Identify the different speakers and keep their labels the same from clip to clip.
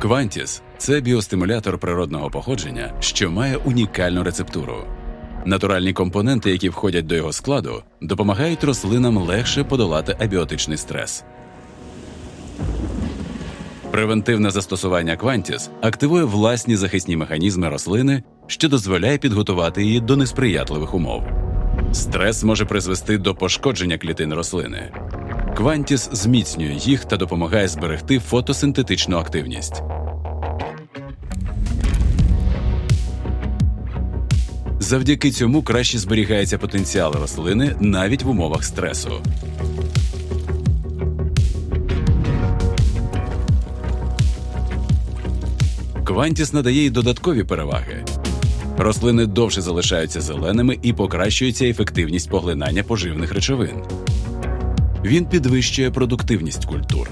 Speaker 1: Квантіс це біостимулятор природного походження, що має унікальну рецептуру. Натуральні компоненти, які входять до його складу, допомагають рослинам легше подолати абіотичний стрес. Превентивне застосування Квантіс активує власні захисні механізми рослини, що дозволяє підготувати її до несприятливих умов. Стрес може призвести до пошкодження клітин рослини. Квантіс зміцнює їх та допомагає зберегти фотосинтетичну активність. Завдяки цьому краще зберігається потенціал рослини навіть в умовах стресу. Квантіс надає й додаткові переваги. Рослини довше залишаються зеленими і покращується ефективність поглинання поживних речовин. Він підвищує продуктивність культур.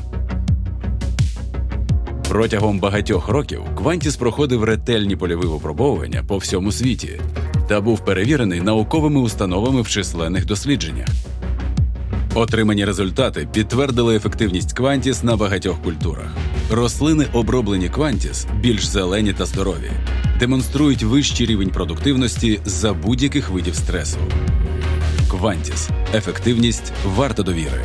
Speaker 1: Протягом багатьох років Квантіс проходив ретельні польові випробовування по всьому світі та був перевірений науковими установами в численних дослідженнях. Отримані результати підтвердили ефективність Квантіс на багатьох культурах. Рослини, оброблені Квантіс, більш зелені та здорові, демонструють вищий рівень продуктивності за будь-яких видів стресу. Квантіс ефективність варта довіри.